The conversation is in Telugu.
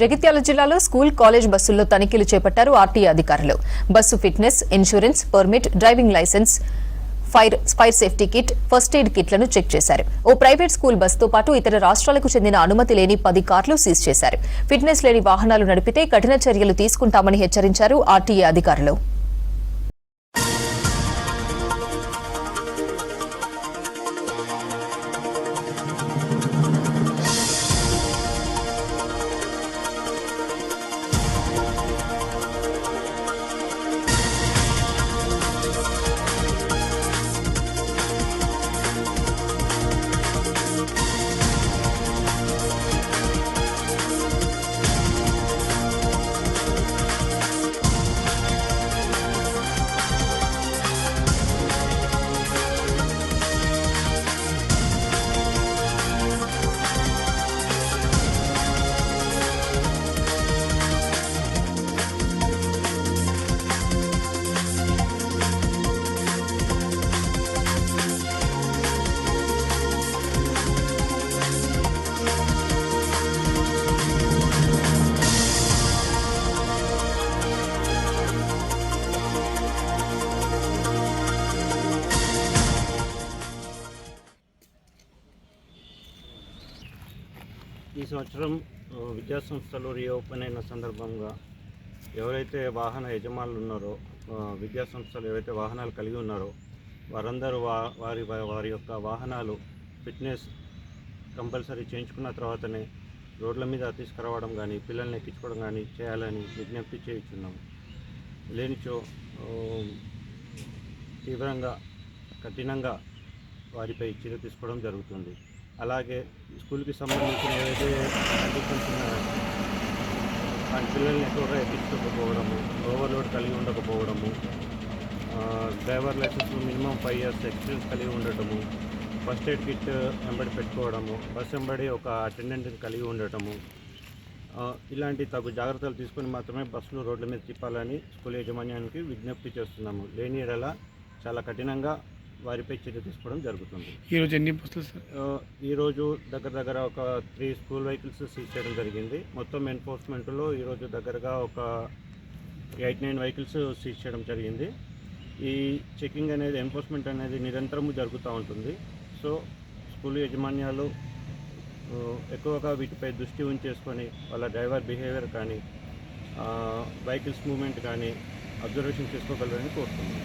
జగిత్యాల జిల్లాలో స్కూల్ కాలేజ్ బస్సుల్లో తనిఖీలు చేపట్టారు ఆర్టీఏ అధికారులు. Bus fitness insurance permit driving licence fire fire safety kit first aid కిట్లను చెక్ చేశారు. ఓ ప్రైవేట్ స్కూల్ బస్సుతో పాటు ఇతర రాష్ట్రాలకు చెందిన అనుమతి లేని పది కార్లు సీజ్ చేశారు. ఫిట్నెస్ లేని వాహనాలు నడిపితే కఠిన చర్యలు తీసుకుంటామని హెచ్చరించారు ఆర్టీఏ అధికారులు. ఈ సంవత్సరం విద్యాసంస్థలు విద్యా సంస్థలు రీఓపెన్ అయిన సందర్భంగా ఎవరైతే వాహన యజమానులు ఉన్నారో విద్యాసంస్థలు విద్యా సంస్థలు ఎవరైతే వాహనాలు కలిగి ఉన్నారో వారందరూ వా వారి వారి యొక్క వాహనాలు ఫిట్నెస్ కంపల్సరీ చేయించుకున్న తర్వాతనే రోడ్ల మీద తీసుకురావడం కానీ పిల్లల్ని ఎక్కించుకోవడం కానీ చేయాలని విజ్ఞప్తి చేయించున్నాము. లేనిచో తీవ్రంగా కఠినంగా వారిపై చర్య తీసుకోవడం జరుగుతుంది. అలాగే స్కూల్కి సంబంధించిన ఏవైతే కండిషన్స్ ఉన్నాయో ఆ పిల్లల్ని ఎక్కువగా ఎక్కించుకోకపోవడము ఓవర్లోడ్ కలిగి ఉండకపోవడము driver licence minimum five years experience కలిగి ఉండటము ఫస్ట్ ఎయిడ్ కిట్ వెంబడి పెట్టుకోవడము బస్ వెంబడి ఒక అటెండెంట్ని కలిగి ఉండటము ఇలాంటి తగు జాగ్రత్తలు తీసుకొని మాత్రమే బస్సులు రోడ్ల మీద తిప్పాలని స్కూల్ యాజమాన్యానికి విజ్ఞప్తి చేస్తున్నాము. లేని ఎడల చాలా కఠినంగా వారిపై చర్య తీసుకోవడం జరుగుతుంది. ఈరోజు ఎన్ని బస్సులు సార్? ఈరోజు దగ్గర దగ్గర ఒక త్రీ స్కూల్ వెహికల్స్ సీజ్ చేయడం జరిగింది. మొత్తం ఎన్ఫోర్స్మెంట్లో ఈరోజు దగ్గరగా ఒక ఎయిట్ నైన్ వెహికల్స్ సీజ్ చేయడం జరిగింది. ఈ చెకింగ్ అనేది ఎన్ఫోర్స్మెంట్ అనేది నిరంతరము జరుగుతూ ఉంటుంది. సో స్కూల్ యాజమాన్యాలు ఎక్కువగా వీటిపై దృష్టి ఉంచేసుకొని వాళ్ళ డ్రైవర్ బిహేవియర్ కానీ వెహికల్స్ మూవ్మెంట్ కానీ అబ్జర్వేషన్ చేసుకోగలరని కోరుతున్నాను.